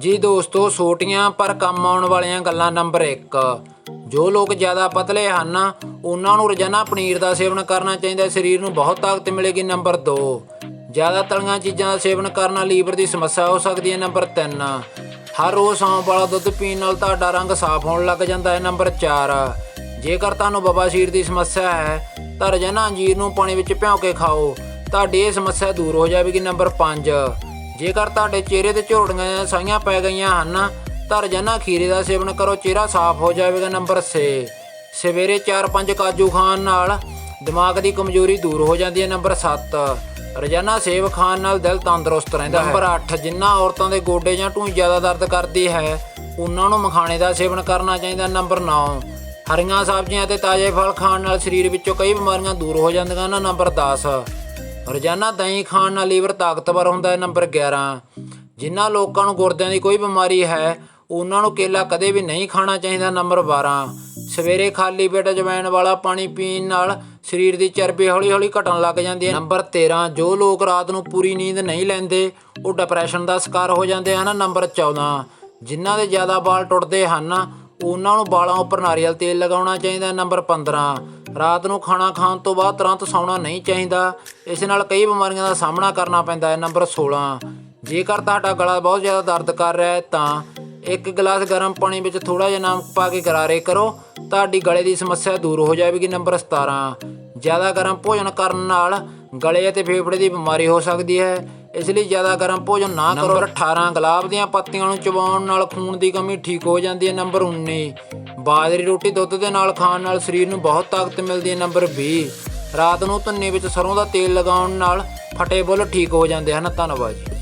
ਹਾਂਜੀ ਦੋਸਤੋ ਛੋਟੀਆਂ ਪਰ ਕੰਮ ਆਉਣ ਵਾਲੀਆਂ ਗੱਲਾਂ ਨੰਬਰ 1 ਜੋ ਲੋਕ ਜ਼ਿਆਦਾ ਪਤਲੇ ਹਨ, ਉਹਨਾਂ ਨੂੰ ਰੋਜ਼ਾਨਾ ਪਨੀਰ ਦਾ ਸੇਵਨ ਕਰਨਾ ਚਾਹੀਦਾ ਹੈ। ਸਰੀਰ ਨੂੰ ਬਹੁਤ ਤਾਕਤ ਮਿਲੇਗੀ, ਨੰਬਰ 2 ਜ਼ਿਆਦਾ ਤਲੀਆਂ ਚੀਜ਼ਾਂ ਦਾ ਸੇਵਨ ਕਰਨ ਨਾਲ ਲੀਵਰ ਦੀ ਸਮੱਸਿਆ ਹੋ ਸਕਦੀ ਹੈ, ਨੰਬਰ 3 ਹਰ ਰੋਜ਼ ਸੌਂਫ ਵਾਲਾ ਦੁੱਧ ਪੀਣ ਨਾਲ ਤੁਹਾਡਾ ਰੰਗ ਸਾਫ਼ ਹੋਣ ਲੱਗ ਜਾਂਦਾ ਹੈ, ਨੰਬਰ 4 ਜੇਕਰ ਤੁਹਾਨੂੰ ਬਵਾਸੀਰ ਦੀ ਸਮੱਸਿਆ ਹੈ, ਤਾਂ ਰੋਜ਼ਾਨਾ ਅੰਜੀਰ ਨੂੰ ਪਾਣੀ ਵਿੱਚ ਭਿਓ ਕੇ ਖਾਓ। ਤੁਹਾਡੀ ਇਹ ਸਮੱਸਿਆ ਦੂਰ ਹੋ ਜਾਵੇਗੀ, ਨੰਬਰ 5 ਜੇਕਰ ਤੁਹਾਡੇ ਚਿਹਰੇ ਤੇ ਝੋੜੀਆਂ ਜਾਂ ਸਾਈਆਂ ਪੈ ਗਈਆਂ ਹਨ ਤਾਂ ਰੋਜ਼ਾਨਾ ਖੀਰੇ ਦਾ ਸੇਵਨ ਕਰੋ, ਚਿਹਰਾ ਸਾਫ਼ ਹੋ ਜਾਵੇਗਾ। ਨੰਬਰ 6 ਸਵੇਰੇ 4-5 ਕਾਜੂ ਖਾਣ ਨਾਲ ਦਿਮਾਗ ਦੀ ਕਮਜ਼ੋਰੀ ਦੂਰ ਹੋ ਜਾਂਦੀ ਹੈ। ਨੰਬਰ 7 ਰੋਜ਼ਾਨਾ ਸੇਬ ਖਾਣ ਨਾਲ ਦਿਲ ਤੰਦਰੁਸਤ ਰਹਿੰਦਾ ਹੈ। ਨੰਬਰ 8 ਜਿਨ੍ਹਾਂ ਔਰਤਾਂ ਦੇ ਗੋਡੇ ਜਾਂ ਢੂਈ ਜ਼ਿਆਦਾ ਦਰਦ ਕਰਦੀ ਹੈ, ਉਹਨਾਂ ਨੂੰ ਮਖਾਣੇ ਦਾ ਸੇਵਨ ਕਰਨਾ ਚਾਹੀਦਾ। ਨੰਬਰ 9 ਹਰੀਆਂ ਸਬਜ਼ੀਆਂ ਅਤੇ ਤਾਜ਼ੇ ਫਲ ਖਾਣ ਨਾਲ ਸਰੀਰ ਵਿੱਚੋਂ ਕਈ ਬਿਮਾਰੀਆਂ ਦੂਰ ਹੋ ਜਾਂਦੀਆਂ ਹਨ। ਨੰਬਰ 10 ਰੋਜ਼ਾਨਾ ਦਹੀਂ ਖਾਣ ਨਾਲ ਲੀਵਰ ਤਾਕਤਵਰ ਹੁੰਦਾ ਹੈ, ਨੰਬਰ 11 ਜਿਨ੍ਹਾਂ ਲੋਕਾਂ ਨੂੰ ਗੁਰਦਿਆਂ ਦੀ ਕੋਈ ਬਿਮਾਰੀ ਹੈ, ਉਹਨਾਂ ਨੂੰ ਕੇਲਾ ਕਦੇ ਵੀ ਨਹੀਂ ਖਾਣਾ ਚਾਹੀਦਾ, ਨੰਬਰ 12 ਸਵੇਰੇ ਖਾਲੀ ਪੇਟ ਜਵੈਣ ਵਾਲਾ ਪਾਣੀ ਪੀਣ ਨਾਲ ਸਰੀਰ ਦੀ ਚਰਬੀ ਹੌਲੀ-ਹੌਲੀ ਘਟਣ ਲੱਗ ਜਾਂਦੀ ਹੈ। ਨੰਬਰ 13 ਜੋ ਲੋਕ ਰਾਤ ਨੂੰ ਪੂਰੀ ਨੀਂਦ ਨਹੀਂ ਲੈਂਦੇ, ਉਹ ਡਿਪਰੈਸ਼ਨ ਦਾ ਸ਼ਿਕਾਰ ਹੋ ਜਾਂਦੇ ਹਨ, ਨੰਬਰ 14 ਜਿਨ੍ਹਾਂ ਦੇ ਜ਼ਿਆਦਾ ਵਾਲ ਟੁੱਟਦੇ ਹਨ, ਉਹਨਾਂ ਨੂੰ ਵਾਲਾਂ ਉੱਪਰ ਨਾਰੀਅਲ ਤੇਲ ਲਗਾਉਣਾ ਚਾਹੀਦਾ, ਨੰਬਰ 15 ਰਾਤ ਨੂੰ ਖਾਣਾ ਖਾਣ ਤੋਂ ਬਾਅਦ ਤੁਰੰਤ ਸੌਣਾ ਨਹੀਂ ਚਾਹੀਦਾ। ਇਸ ਨਾਲ ਕਈ ਬਿਮਾਰੀਆਂ ਦਾ ਸਾਹਮਣਾ ਕਰਨਾ ਪੈਂਦਾ ਹੈ। ਨੰਬਰ 16 ਜੇਕਰ ਤੁਹਾਡਾ ਗਲਾ ਬਹੁਤ ਜ਼ਿਆਦਾ ਦਰਦ ਕਰ ਰਿਹਾ ਹੈ ਤਾਂ ਇੱਕ ਗਲਾਸ ਗਰਮ ਪਾਣੀ ਵਿੱਚ ਥੋੜਾ ਜਿਹਾ ਨਮਕ ਪਾ ਕੇ ਗਰਾਰੇ ਕਰੋ। ਤੁਹਾਡੀ ਗਲੇ ਦੀ ਸਮੱਸਿਆ ਦੂਰ ਹੋ ਜਾਵੇਗੀ। ਨੰਬਰ 17 ਜ਼ਿਆਦਾ ਗਰਮ ਭੋਜਨ ਕਰਨ ਨਾਲ ਗਲੇ ਅਤੇ ਫੇਫੜੇ ਦੀ ਬਿਮਾਰੀ ਹੋ ਸਕਦੀ ਹੈ। ਇਸ ਲਈ ਜ਼ਿਆਦਾ ਗਰਮ ਭੋਜਨ ਨਾ ਕਰੋ। ਨੰਬਰ 18 ਗੁਲਾਬ ਦੀਆਂ ਪੱਤੀਆਂ ਨੂੰ ਚਬਾਉਣ ਨਾਲ ਖੂਨ ਦੀ ਕਮੀ ਠੀਕ ਹੋ ਜਾਂਦੀ ਹੈ। ਨੰਬਰ 19 ਬਾਜਰੀ ਰੋਟੀ ਦੁੱਧ ਦੇ ਨਾਲ ਖਾਣ ਨਾਲ ਸਰੀਰ ਨੂੰ ਬਹੁਤ ਤਾਕਤ ਮਿਲਦੀ ਹੈ, ਨੰਬਰ 20 ਰਾਤ ਨੂੰ ਧੰਨੇ ਵਿੱਚ ਸਰੋਂ ਦਾ ਤੇਲ ਲਗਾਉਣ ਨਾਲ ਫਟੇ ਬੁੱਲ ਠੀਕ ਹੋ ਜਾਂਦੇ ਹਨ। ਧੰਨਵਾਦ ਜੀ।